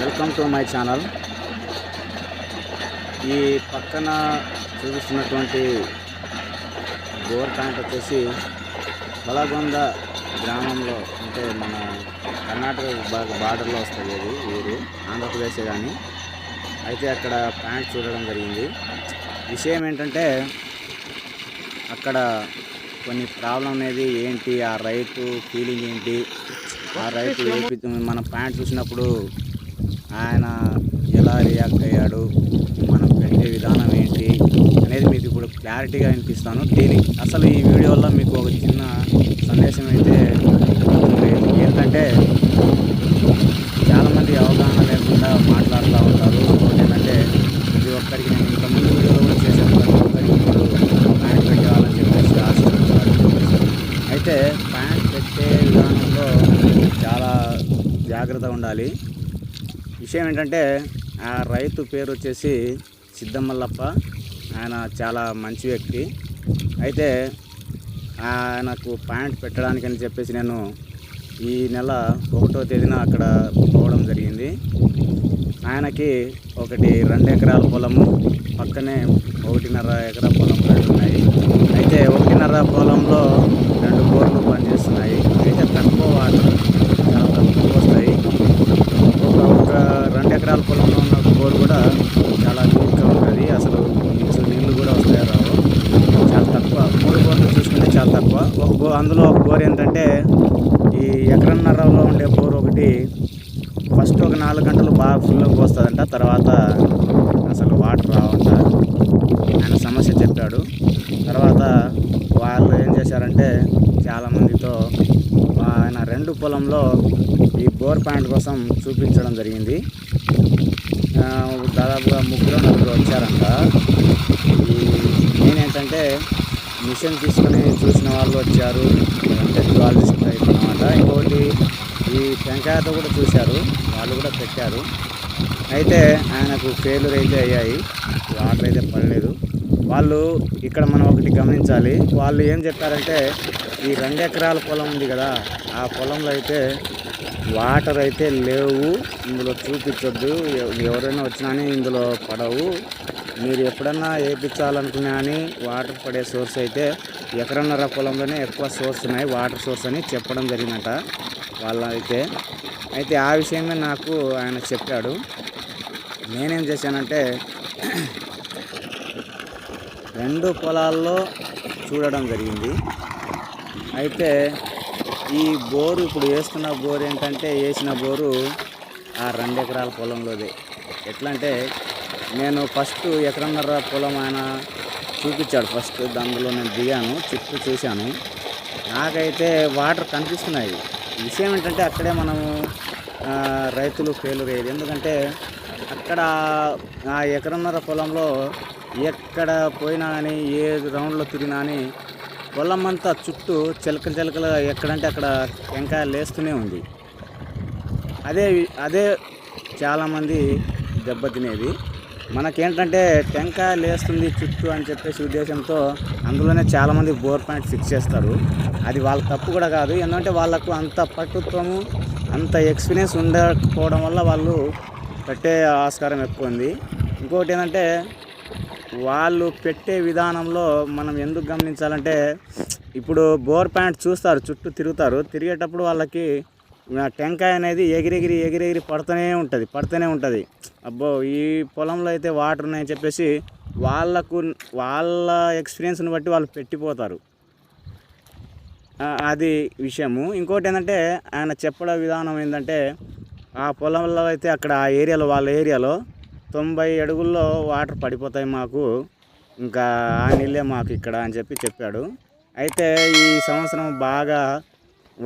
Welcome to my channel. ఈ పక్కన చూపిస్తున్నటువంటి బోర్ ప్యాంట్ వచ్చేసి బలగొంద గ్రామంలో అంటే మన కర్ణాటక బాగా బార్డర్లో వస్తుంది అది ఊరు ఆంధ్రప్రదేశ్ కానీ. అయితే అక్కడ ప్యాంట్ చూడడం జరిగింది. విషయం ఏంటంటే అక్కడ కొన్ని ప్రాబ్లం అనేది ఏంటి ఆ రైతు ఫీలింగ్ ఏంటి ఆ రైతు మన ప్యాంట్ చూసినప్పుడు ఆయన ఎలా రియాక్ట్ అయ్యాడు మనం పెట్టే విధానం ఏంటి అనేది మీకు ఇప్పుడు క్లారిటీగా వినిపిస్తాను దీని అసలు ఈ వీడియోలో మీకు ఒక చిన్న సందేశం అయితే ఏంటంటే చాలామంది అవగాహన లేకుండా మాట్లాడుతూ ఉంటారు. ఏంటంటే ప్రతి ఒక్కరికి నేను ఇంతకుముందు వీడియోలో కూడా చేశాను ప్రతి ఒక్కరికి ఇప్పుడు ప్యాంట్ పెట్టేవాళ్ళని చెప్పేసి ఆశిస్తున్నారు అయితే ప్యాంట్ పెట్టే విధానంలో చాలా జాగ్రత్త ఉండాలి. విషయం ఏంటంటే ఆ రైతు పేరు వచ్చేసి సిద్ధమల్లప్ప. ఆయన చాలా మంచి వ్యక్తి. అయితే ఆయనకు పాయింట్ పెట్టడానికని చెప్పేసి నేను ఈ నెల ఒకటో తేదీన అక్కడ పోవడం జరిగింది. ఆయనకి ఒకటి రెండు ఎకరాల పొలము పక్కనే ఒకటిన్నర ఎకరా పొలం ఉన్నాయి. అయితే ఒకటిన్నర పొలంలో రెండు బోర్లు పనిచేస్తున్నాయి. అయితే తక్కువ వాటర్ చాలా తక్కువ వస్తాయి ఒక ఒక రెండు ఎకరాల పొలంలో ఉన్న బోర్ కూడా చాలా నీట్గా ఉంటుంది అసలు అసలు నీళ్ళు కూడా వస్తాయో రావు చాలా తక్కువ మూడు బోర్లు చూసుకుంటే చాలా తక్కువ ఒక బో అందులో ఒక బోర్ ఏంటంటే ఈ ఎకరన్నరలో ఉండే బోర్ ఒకటి ఫస్ట్ ఒక నాలుగు గంటలు బాగా ఫుల్గా పోస్తుందంట తర్వాత అసలు వాటర్ రావంట. ఆయన సమస్య చెప్పాడు. తర్వాత వాళ్ళు ఏం చేశారంటే చాలామందితో ఆయన రెండు పొలంలో ఈ బోర్ పాయింట్ కోసం చూపించడం జరిగింది. దాదాపుగా ముగ్గురు నలుగురు వచ్చారంట. ఈ నేనేంటంటే మిషన్ తీసుకొని చూసిన వాళ్ళు వచ్చారు. టెక్నాలజిస్ట్ టైప్ అనమాట ఇంకొకటి ఈ టెంకాయతో కూడా చూశారు. వాళ్ళు కూడా పెట్టారు. అయితే ఆయనకు ఫెయిల్యూర్ అయితే అయ్యాయి. వాటర్ అయితే పడలేదు. వాళ్ళు ఇక్కడ మనం ఒకటి గమనించాలి. వాళ్ళు ఏం చెప్పారంటే ఈ రెండు ఎకరాల పొలం ఉంది కదా ఆ పొలంలో అయితే వాటర్ అయితే లేవు. ఇందులో చూపించొద్దు. ఎవరైనా వచ్చినా కానీ ఇందులో పడవు. మీరు ఎప్పుడన్నా వేయించాలనుకున్నా కానీ వాటర్ పడే సోర్స్ అయితే ఎకరన్నర పొలంలోనే ఎక్కువ సోర్స్ ఉన్నాయి వాటర్ సోర్స్ అని చెప్పడం జరిగిందట వాళ్ళ అయితే. అయితే ఆ విషయమే నాకు ఆయన చెప్పాడు. నేనేం చేశానంటే రెండు పొలాల్లో చూడడం జరిగింది. అయితే ఈ బోరు ఇప్పుడు వేస్తున్న బోరు ఏంటంటే వేసిన బోరు ఆ రెండు ఎకరాల పొలంలోదే. ఎట్లా అంటే నేను ఫస్ట్ ఎకరన్నర పొలం ఆయన చూపించాడు. ఫస్ట్ దాంట్లో నేను దిగాను చుట్టూ చూశాను. నాకైతే వాటర్ కనిపిస్తున్నాయి. విషయం ఏంటంటే అక్కడే మనము రైతులు ఫెయిల్యూర్ అయ్యేది ఎందుకంటే అక్కడ ఆ ఎకరన్నర పొలంలో ఎక్కడ పోయినా కానీ ఏ రౌండ్లో తిరిగినా కానీ పొలం అంతా చుట్టూ చిలకలు చిలకలు ఎక్కడంటే అక్కడ ఇంకా లేస్తూనే ఉంది. అదే అదే చాలామంది దెబ్బతినేది. మనకేంటంటే టెంకాయ లేస్తుంది చుట్టూ అని చెప్పేసి ఉద్దేశంతో అందులోనే చాలామంది బోర్ పాయింట్ ఫిక్స్ చేస్తారు. అది వాళ్ళ తప్పు కూడా కాదు. ఎందుకంటే వాళ్ళకు అంత పట్టుత్వము అంత ఎక్స్పీరియన్స్ ఉండకపోవడం వల్ల వాళ్ళు పెట్టే ఆస్కారం ఎక్కువ ఉంది. ఇంకోటి ఏంటంటే వాళ్ళు పెట్టే విధానంలో మనం ఎందుకు గమనించాలంటే ఇప్పుడు బోర్ ప్యాంట్ చూస్తారు చుట్టూ తిరుగుతారు. తిరిగేటప్పుడు వాళ్ళకి టెంకాయ అనేది ఎగిరెగిరి ఎగిరెగిరి పడుతూనే ఉంటుంది పడుతూనే ఉంటుంది. అబ్బో ఈ పొలంలో అయితే వాటర్ ఉన్నాయని చెప్పేసి వాళ్ళకు వాళ్ళ ఎక్స్పీరియన్స్ని బట్టి వాళ్ళు పెట్టిపోతారు. అది విషయము. ఇంకోటి ఏంటంటే ఆయన చెప్పడం విధానం ఏంటంటే ఆ పొలంలో అయితే అక్కడ ఆ ఏరియాలో వాళ్ళ ఏరియాలో తొంభై అడుగుల్లో వాటర్ పడిపోతాయి మాకు. ఇంకా ఆ నీళ్ళే మాకు ఇక్కడ అని చెప్పి చెప్పాడు. అయితే ఈ సంవత్సరం బాగా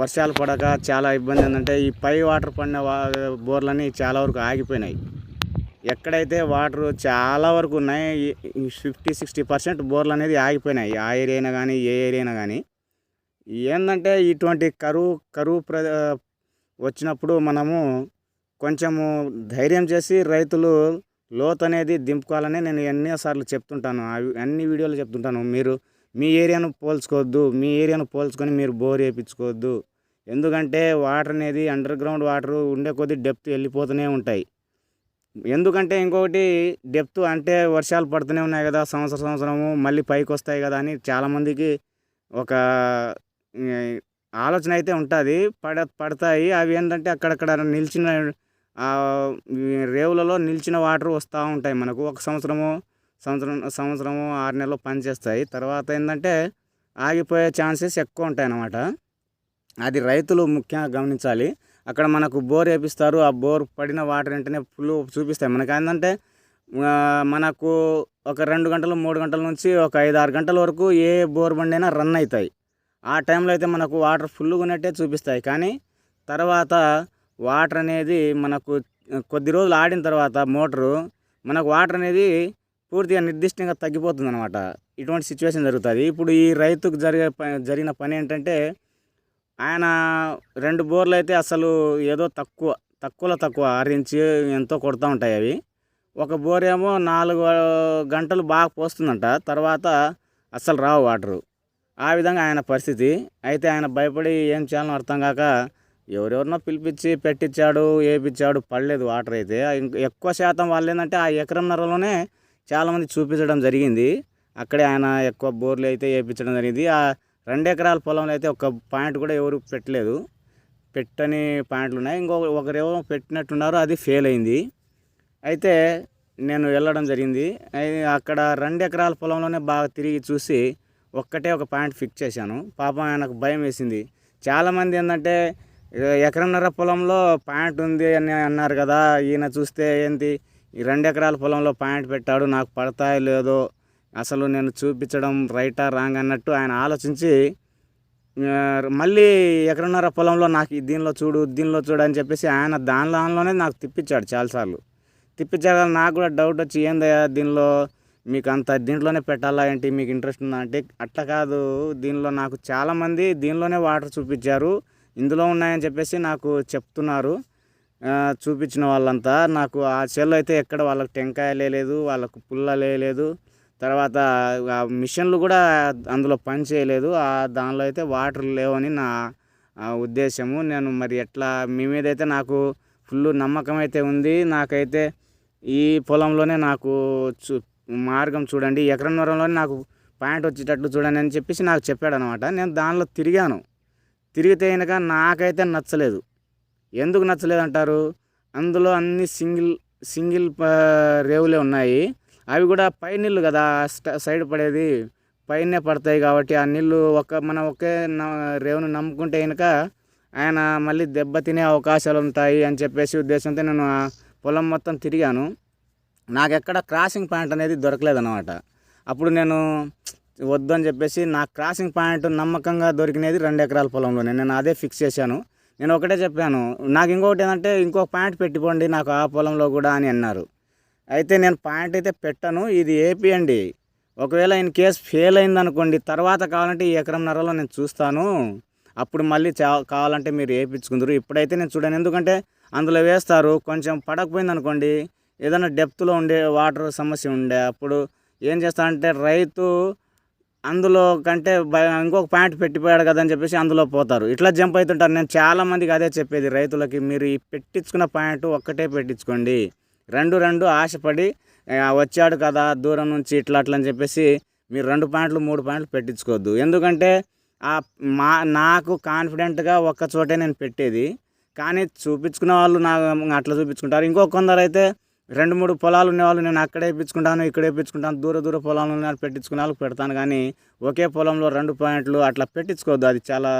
వర్షాలు పడక చాలా ఇబ్బంది ఏంటంటే ఈ పై వాటర్ పడిన వా బోర్లన్నీ చాలా వరకు ఆగిపోయినాయి. ఎక్కడైతే వాటర్ చాలా వరకు ఉన్నాయి ఫిఫ్టీ సిక్స్టీ పర్సెంట్ బోర్లు అనేది ఆగిపోయినాయి. ఆ ఏరియానా కానీ ఏ ఏరియానా కానీ. ఏంటంటే ఇటువంటి కరువు కరువు ప్ర వచ్చినప్పుడు మనము కొంచెము ధైర్యం చేసి రైతులు లోతు అనేది దింపుకోవాలని నేను ఎన్నోసార్లు చెప్తుంటాను. అవి అన్ని వీడియోలు చెప్తుంటాను. మీరు మీ ఏరియాను పోల్చుకోవద్దు మీ ఏరియాను పోల్చుకొని మీరు బోర్ వేయించుకోవద్దు. ఎందుకంటే వాటర్ అనేది అండర్ గ్రౌండ్ వాటర్ ఉండే కొద్దీ డెప్త్ వెళ్ళిపోతూనే ఉంటాయి. ఎందుకంటే ఇంకొకటి డెప్త్ అంటే వర్షాలు పడుతూనే ఉన్నాయి కదా సంవత్సరం సంవత్సరము మళ్ళీ పైకి వస్తాయి కదా అని చాలామందికి ఒక ఆలోచన అయితే ఉంటుంది. పడ పడతాయి. అవి ఏంటంటే అక్కడక్కడ నిలిచిన రేవులలో నిలిచిన వాటర్ వస్తూ ఉంటాయి మనకు. ఒక సంవత్సరము సంవత్సరం సంవత్సరం ఆరు నెలలు పనిచేస్తాయి. తర్వాత ఏంటంటే ఆగిపోయే ఛాన్సెస్ ఎక్కువ ఉంటాయి అన్నమాట అది రైతులు ముఖ్యంగా గమనించాలి. అక్కడ మనకు బోర్ వేపిస్తారు. ఆ బోర్ పడిన వాటర్ వెంటనే ఫుల్ చూపిస్తాయి. మనకి ఏంటంటే మనకు ఒక రెండు గంటలు మూడు గంటల నుంచి ఒక ఐదు ఆరు గంటల వరకు ఏ బోర్ బండి అయినా రన్ అవుతాయి. ఆ టైంలో అయితే మనకు వాటర్ ఫుల్గా ఉన్నట్టే చూపిస్తాయి. కానీ తర్వాత వాటర్ అనేది మనకు కొద్ది రోజులు ఆడిన తర్వాత మోటరు మనకు వాటర్ అనేది పూర్తిగా నిర్దిష్టంగా తగ్గిపోతుంది అనమాట ఇటువంటి సిచ్యువేషన్ జరుగుతుంది. ఇప్పుడు ఈ రైతుకు జరిగే జరిగిన పని ఏంటంటే ఆయన రెండు బోర్లు అయితే అసలు ఏదో తక్కువ తక్కువలో తక్కువ ఆరించి ఎంతో కొడుతూ ఉంటాయి అవి. ఒక బోర్ ఏమో నాలుగు గంటలు బాగా పోస్తుందంట. తర్వాత అస్సలు రావు వాటరు. ఆ విధంగా ఆయన పరిస్థితి. అయితే ఆయన భయపడి ఏం చేయాలో అర్థం కాక ఎవరెవరినో పిలిపించి పెట్టించాడు వేపించాడు పడలేదు వాటర్ అయితే. ఇంక ఎక్కువ శాతం వాళ్ళు ఏంటంటే ఆ ఎకరం నరలోనే చాలామంది చూపించడం జరిగింది. అక్కడే ఆయన ఎక్కువ బోర్లు అయితే వేయించడం జరిగింది. ఆ రెండు ఎకరాల పొలంలో అయితే ఒక పాయింట్ కూడా ఎవరు పెట్టలేదు. పెట్టని పాయింట్లు ఉన్నాయి. ఇంకో ఒకరేమో పెట్టినట్టున్నారు అది ఫెయిల్ అయింది. అయితే నేను వెళ్ళడం జరిగింది. అక్కడ రెండు ఎకరాల పొలంలోనే బాగా తిరిగి చూసి ఒక్కటే ఒక పాయింట్ ఫిక్స్ చేశాను. పాపం ఆయనకు భయం వేసింది. చాలామంది ఏంటంటే ఎకరన్నర పొలంలో పాయింట్ ఉంది అని అన్నారు కదా ఈయన చూస్తే ఏంటి? ఈ రెండు ఎకరాల పొలంలో పాయింట్ పెట్టాడు నాకు పడతాయో లేదో అసలు నేను చూపించడం రైటా రాంగ్ అన్నట్టు ఆయన ఆలోచించి మళ్ళీ ఎకరన్నర పొలంలో నాకు దీనిలో చూడు దీనిలో చూడు అని చెప్పేసి ఆయన దాని దానిలోనే నాకు తిప్పించాడు చాలాసార్లు. తిప్పించాక నాకు కూడా డౌట్ వచ్చి ఏందయ్యా దీనిలో మీకు అంత దీంట్లోనే పెట్టాలా ఏంటి? మీకు ఇంట్రెస్ట్ ఉందా? అంటే అట్లా కాదు దీనిలో నాకు చాలామంది దీనిలోనే వాటర్ చూపించారు ఇందులో ఉన్నాయని చెప్పేసి నాకు చెప్తున్నారు. చూపించిన వాళ్ళంతా. నాకు ఆ చేలో అయితే ఎక్కడ వాళ్ళకి టెంకాయ లేదు వాళ్ళకు పుల్ల లేదు తర్వాత ఆ మిషన్లు కూడా అందులో పని చేయలేదు. ఆ దానిలో అయితే వాటర్ లేవని నా ఉద్దేశము. నేను మరి ఎట్లా మీ మీద అయితే నాకు ఫుల్ నమ్మకం అయితే ఉంది. నాకైతే ఈ పొలంలోనే నాకు చూ మార్గం చూడండి. ఎకరన్నరంలోనే నాకు పాయింట్ వచ్చేటట్లు చూడండి అని చెప్పేసి నాకు చెప్పాడు అనమాట నేను దానిలో తిరిగాను. తిరిగితే కనుక నాకైతే నచ్చలేదు. ఎందుకు నచ్చలేదు అంటారు అందులో అన్ని సింగిల్ సింగిల్ రేవులే ఉన్నాయి. అవి కూడా పై నీళ్ళు కదా సైడ్ పడేది. పైనే పడతాయి కాబట్టి ఆ నీళ్ళు ఒక మనం ఒకే రేవును నమ్ముకుంటే కనుక ఆయన మళ్ళీ దెబ్బ తినే అవకాశాలు ఉంటాయి అని చెప్పేసి ఉద్దేశంతో నేను ఆ పొలం మొత్తం తిరిగాను. నాకు ఎక్కడ క్రాసింగ్ పాయింట్ అనేది దొరకలేదన్నమాట. అప్పుడు నేను వద్దని చెప్పేసి నా క్రాసింగ్ పాయింట్ నమ్మకంగా దొరికినది రెండు ఎకరాల పొలంలోనే. నేను అదే ఫిక్స్ చేశాను. నేను ఒకటే చెప్పాను. నాకు ఇంకొకటి ఏంటంటే ఇంకొక పాయింట్ పెట్టిపోండి నాకు ఆ పొలంలో కూడా అని అన్నారు. అయితే నేను పాయింట్ అయితే పెట్టను ఇది ఏపీ అండి ఒకవేళ ఇన్ కేస్ ఫెయిల్ అయింది అనుకోండి తర్వాత కావాలంటే ఈ ఎకరంన్నరలో నేను చూస్తాను. అప్పుడు మళ్ళీ చా కావాలంటే మీరు వేయించుకుందరు. ఇప్పుడైతే నేను చూడను. ఎందుకంటే అందులో వేస్తారు కొంచెం పడకపోయింది అనుకోండి ఏదైనా డెప్త్లో ఉండే వాటర్ సమస్య ఉండే అప్పుడు ఏం చేస్తానంటే రైతు అందులో కంటే ఇంకొక పాయింట్ పెట్టిపోయాడు కదా అని చెప్పేసి అందులో పోతారు. ఇట్లా జంప్ అవుతుంటారు నేను చాలా మందికి అదే చెప్పేది. రైతులకి మీరు ఈ పెట్టించుకున్న ప్యాంటు ఒక్కటే పెట్టించుకోండి. రెండు రెండు ఆశపడి వచ్చాడు కదా దూరం నుంచి ఇట్లా అట్లా అని చెప్పేసి మీరు రెండు పాయింట్లు మూడు పాయింట్లు పెట్టించుకోవద్దు. ఎందుకంటే ఆ మా నాకు కాన్ఫిడెంట్గా ఒక్క చోటే నేను పెట్టేది. కానీ చూపించుకున్న వాళ్ళు నా అట్లా చూపించుకుంటారు. ఇంకో కొందరు అయితే రెండు మూడు పొలాలు ఉన్నవాళ్ళు నేను అక్కడే వేయించుకుంటాను ఇక్కడ వేయించుకుంటాను దూర దూర పొలాలు ఉన్న పెట్టించుకునే వాళ్ళకి పెడతాను. కానీ ఒకే పొలంలో రెండు పాయింట్లు అట్లా పెట్టించుకోవద్దు. అది చాలా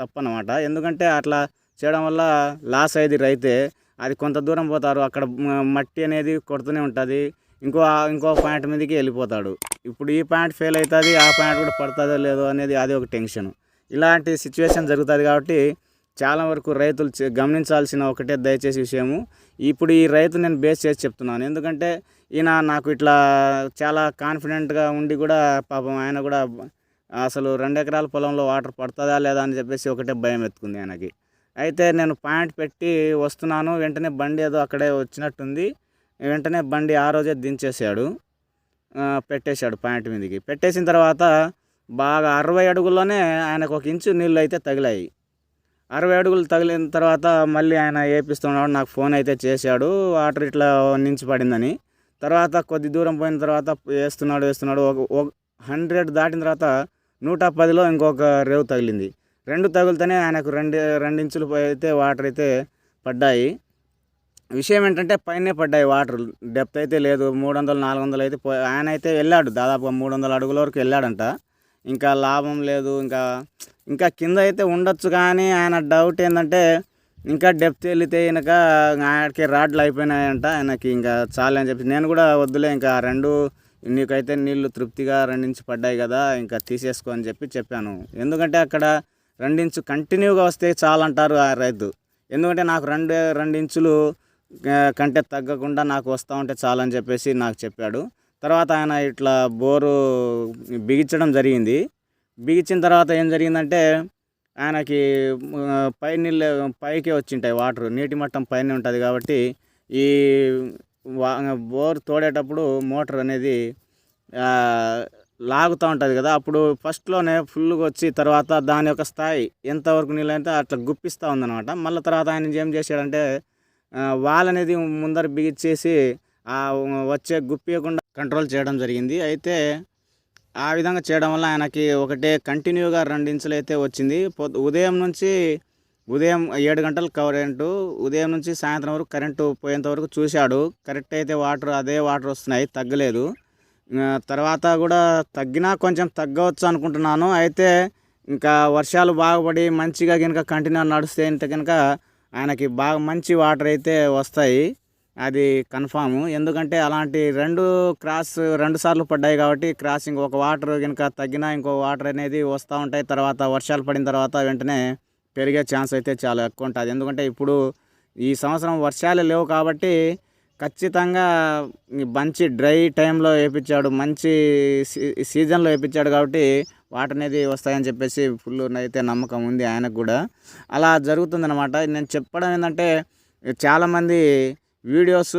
తప్పు అనమాట ఎందుకంటే అట్లా చేయడం వల్ల లాస్ అయ్యేది రైతే. అది కొంత దూరం పోతారు. అక్కడ మట్టి అనేది కొడుతూనే ఉంటుంది. ఇంకో ఇంకో పాయింట్ మీదకి వెళ్ళిపోతాడు. ఇప్పుడు ఈ పాయింట్ ఫెయిల్ అవుతుంది ఆ పాయింట్ కూడా పడుతుందో లేదో అనేది అది ఒక టెన్షన్. ఇలాంటి సిచ్యువేషన్ జరుగుతుంది కాబట్టి చాలా వరకు రైతులు చే- గమనించాల్సిన ఒకటే దయచేసి విషయము. ఇప్పుడు ఈ రైతు నేను బేస్ చేసి చెప్తున్నాను. ఎందుకంటే ఈయన నాకు ఇట్లా చాలా కాన్ఫిడెంట్గా ఉండి కూడా పాపం ఆయన కూడా అసలు రెండు ఎకరాల పొలంలో వాటర్ పడుతుందా లేదా అని చెప్పేసి ఒకటే భయం ఎత్తుకుంది ఆయనకి. అయితే నేను పాయింట్ పెట్టి వస్తున్నాను. వెంటనే బండి ఏదో అక్కడే వచ్చినట్టుంది. వెంటనే బండి ఆ రోజే దించేసాడు పెట్టేశాడు పాయింట్ మీదకి. పెట్టేసిన తర్వాత బాగా అరవై అడుగుల్లోనే ఆయనకు ఒక ఇంచు నీళ్ళు అయితే తగిలాయి. అరవై అడుగులు తగిలిన తర్వాత మళ్ళీ ఆయన వేపిస్తున్నాడు నాకు ఫోన్ అయితే చేశాడు. వాటర్ ఇట్లా నుంచి పడిందని. తర్వాత కొద్ది దూరం పోయిన తర్వాత వేస్తున్నాడు వేస్తున్నాడు. ఒక హండ్రెడ్ దాటిన తర్వాత నూట పదిలో ఇంకొక రేవు తగిలింది. రెండు తగిలితేనే ఆయనకు రెండు రెండించులు అయితే వాటర్ అయితే పడ్డాయి. విషయం ఏంటంటే పైనే పడ్డాయి వాటర్. డెప్త్ అయితే లేదు. మూడు వందలు నాలుగు వందలు అయితే ఆయన అయితే వెళ్ళాడు. దాదాపుగా మూడు వందల అడుగుల వరకు వెళ్ళాడంట. ఇంకా లాభం లేదు ఇంకా ఇంకా కింద అయితే ఉండొచ్చు కానీ ఆయన డౌట్ ఏంటంటే ఇంకా డెప్త్ వెళితే కనుక ఆయనకి రాడ్లు అయిపోయినాయంట ఆయనకి ఇంకా చాలు అని చెప్పి. నేను కూడా వద్దులే ఇంకా రెండు నీకైతే నీళ్ళు తృప్తిగా రెండించి పడ్డాయి కదా ఇంకా తీసేసుకో అని చెప్పి చెప్పాను. ఎందుకంటే అక్కడ రెండించు కంటిన్యూగా వస్తే చాలంటారు ఆ రైతు. ఎందుకంటే నాకు రెండు రెండించులు కంటే తగ్గకుండా నాకు వస్తూ ఉంటే చాలని చెప్పేసి నాకు చెప్పాడు. తర్వాత ఆయన ఇట్లా బోరు బిగించడం జరిగింది. బిగించిన తర్వాత ఏం జరిగిందంటే ఆయనకి పై నీళ్ళు పైకే వచ్చింటాయి వాటర్ నీటి మట్టం పైన ఉంటుంది కాబట్టి ఈ వా బోర్ తోడేటప్పుడు మోటార్ అనేది లాగుతూ ఉంటుంది కదా అప్పుడు ఫస్ట్లోనే ఫుల్గా వచ్చి తర్వాత దాని యొక్క స్థాయి ఎంతవరకు నీళ్ళు అయితే అట్లా గుప్పిస్తూ ఉందన్నమాట. మళ్ళీ తర్వాత ఆయన ఏం చేశాడంటే ఆ, వాల్ అనేది ముందర బిగించేసి వచ్చే గుప్పియకుండా కంట్రోల్ చేయడం జరిగింది. అయితే ఆ విధంగా చేయడం వల్ల ఆయనకి ఒకటే కంటిన్యూగా రెండించలు అయితే వచ్చింది. ఉదయం నుంచి ఉదయం ఏడు గంటలు కరెంటు ఉదయం నుంచి సాయంత్రం వరకు కరెంటు పోయేంత వరకు చూశాడు. కరెక్ట్ అయితే వాటర్ అదే వాటర్ వస్తున్నాయి తగ్గలేదు. తర్వాత కూడా తగ్గినా కొంచెం తగ్గవచ్చు అనుకుంటున్నాను. అయితే ఇంకా వర్షాలు బాగుపడి మంచిగా కనుక కంటిన్యూ నడిస్తే ఇంత కనుక ఆయనకి బాగా మంచి వాటర్ అయితే వస్తాయి. అది కన్ఫామ్. ఎందుకంటే అలాంటి రెండు క్రాస్ రెండు సార్లు పడ్డాయి కాబట్టి క్రాసింగ్ ఒక వాటర్ కనుక తగ్గినా ఇంకో వాటర్ అనేది వస్తూ ఉంటాయి. తర్వాత వర్షాలు పడిన తర్వాత వెంటనే పెరిగే ఛాన్స్ అయితే చాలా ఎక్కువ ఉంటుంది. ఎందుకంటే ఇప్పుడు ఈ సంవత్సరం వర్షాలు లేవు కాబట్టి ఖచ్చితంగా మంచి డ్రై టైంలో వేయించాడు మంచి సీ సీజన్లో వేయించాడు కాబట్టి వాటర్ అనేది వస్తాయని చెప్పేసి ఫుల్ అయితే నమ్మకం ఉంది ఆయనకు కూడా. అలా జరుగుతుందన్నమాట. నేను చెప్పడం ఏంటంటే చాలామంది వీడియోస్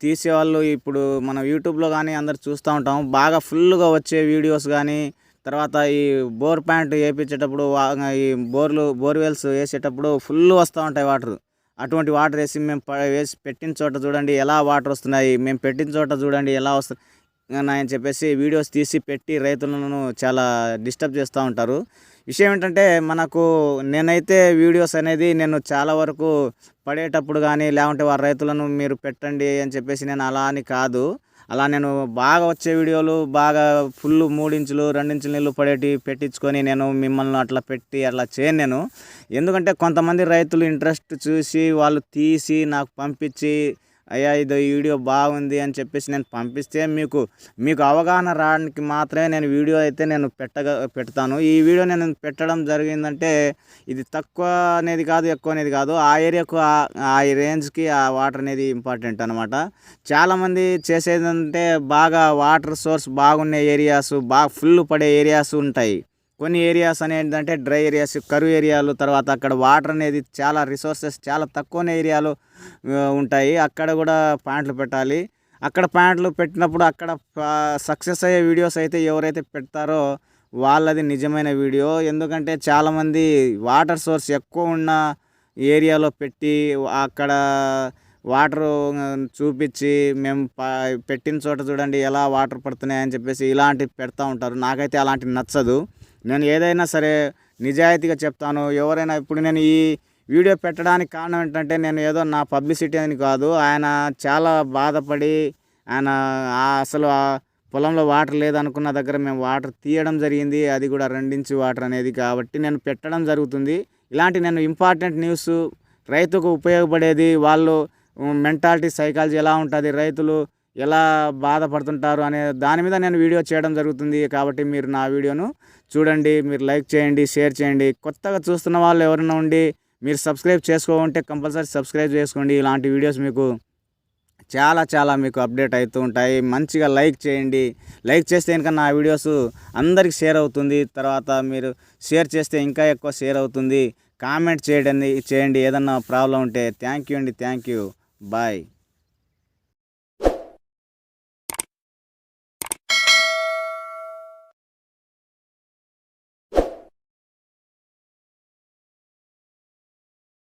తీసేవాళ్ళు ఇప్పుడు మన యూట్యూబ్లో కానీ అందరు చూస్తూ ఉంటాం. బాగా ఫుల్గా వచ్చే వీడియోస్ కానీ తర్వాత ఈ బోర్ ప్యాంట్ వేయించేటప్పుడు ఈ బోర్లు బోర్వెల్స్ వేసేటప్పుడు ఫుల్ వస్తూ ఉంటాయి వాటర్. అటువంటి వాటర్ వేసి మేము ప- వేసి పెట్టిన చోట చూడండి ఎలా వాటర్ వస్తున్నాయి మేము పెట్టిన చోట చూడండి ఎలా వస్తుంది అని చెప్పేసి వీడియోస్ తీసి పెట్టి రైతులను చాలా డిస్టర్బ్ చేస్తూ ఉంటారు. విషయం ఏంటంటే మనకు నేనైతే వీడియోస్ అనేది నేను చాలా వరకు పడేటప్పుడు కానీ లేకుంటే వారి రైతులను మీరు పెట్టండి అని చెప్పేసి నేను అలా అని కాదు. అలా నేను బాగా వచ్చే వీడియోలు బాగా ఫుల్ మూడించులు రెండించులు నీళ్ళు పడేటి పెట్టించుకొని నేను మిమ్మల్ని అట్లా పెట్టి అట్లా చేయను నేను. ఎందుకంటే కొంతమంది రైతులు ఇంట్రెస్ట్ చూసి వాళ్ళు తీసి నాకు పంపించి అయ్యా ఇది వీడియో బాగుంది అని చెప్పేసి నేను పంపిస్తే మీకు మీకు అవగాహన రావడానికి మాత్రమే నేను వీడియో అయితే నేను పెట్టగా పెడతాను. ఈ వీడియో నేను పెట్టడం జరిగిందంటే ఇది తక్కువ అనేది కాదు ఎక్కువ అనేది కాదు. ఆ ఏరియాకు ఆ- రేంజ్కి ఆ వాటర్ అనేది ఇంపార్టెంట్ అనమాట చాలామంది చేసేది అంటే బాగా వాటర్ సోర్స్ బాగున్న ఏరియాస్ బాగా ఫుల్ పడే ఏరియాస్ ఉంటాయి. కొన్ని ఏరియాస్ అనేంటంటే ఏంటంటే డ్రై ఏరియాస్ కరువు ఏరియాలు తర్వాత అక్కడ వాటర్ అనేది చాలా రిసోర్సెస్ చాలా తక్కువ ఏరియాలు ఉంటాయి. అక్కడ కూడా ప్యాంట్లు పెట్టాలి. అక్కడ ప్యాంట్లు పెట్టినప్పుడు అక్కడ సక్సెస్ అయ్యే వీడియోస్ అయితే ఎవరైతే పెడతారో వాళ్ళది నిజమైన వీడియో ఎందుకంటే చాలామంది వాటర్ సోర్స్ ఎక్కువ ఉన్న ఏరియాలో పెట్టి అక్కడ వాటర్ చూపించి మేము పెట్టిన చోట చూడండి ఎలా వాటర్ పడుతున్నాయి అని చెప్పేసి ఇలాంటివి పెడతా ఉంటారు. నాకైతే అలాంటివి నచ్చదు. నేను ఏదైనా సరే నిజాయితీగా చెప్తాను. ఎవరైనా ఇప్పుడు నేను ఈ వీడియో పెట్టడానికి కారణం ఏంటంటే నేను ఏదో నా పబ్లిసిటీ అని కాదు. ఆయన చాలా బాధపడి ఆయన అసలు ఆ పొలంలో వాటర్ లేదనుకున్న దగ్గర మేము వాటర్ తీయడం జరిగింది. అది కూడా రెండించి వాటర్ అనేది కాబట్టి నేను పెట్టడం జరుగుతుంది. ఇలాంటి నేను ఇంపార్టెంట్ న్యూస్ రైతుకు ఉపయోగపడేది వాళ్ళు మెంటాలిటీ సైకాలజీ ఎలా ఉంటుంది? రైతులు ఎలా బాధపడుతుంటారు అనే దాని మీద నేను వీడియో చేయడం జరుగుతుంది కాబట్టి మీరు నా వీడియోను చూడండి మీరు లైక్ చేయండి షేర్ చేయండి. కొత్తగా చూస్తున్న వాళ్ళు ఎవరైనా ఉండి మీరు సబ్స్క్రైబ్ చేసుకోకుంటే కంపల్సరీ సబ్స్క్రైబ్ చేసుకోండి. ఇలాంటి వీడియోస్ మీకు చాలా చాలా మీకు అప్డేట్ అవుతూ ఉంటాయి. మంచిగా లైక్ చేయండి. లైక్ చేస్తే ఇంకా నా వీడియోస్ అందరికి షేర్ అవుతుంది. తర్వాత మీరు షేర్ చేస్తే ఇంకా ఎక్కువ షేర్ అవుతుంది. కామెంట్ చేయండి చేయండి. ఏదన్నా ప్రాబ్లం ఉంటే థ్యాంక్ యూ అండి. Thank you. బాయ్.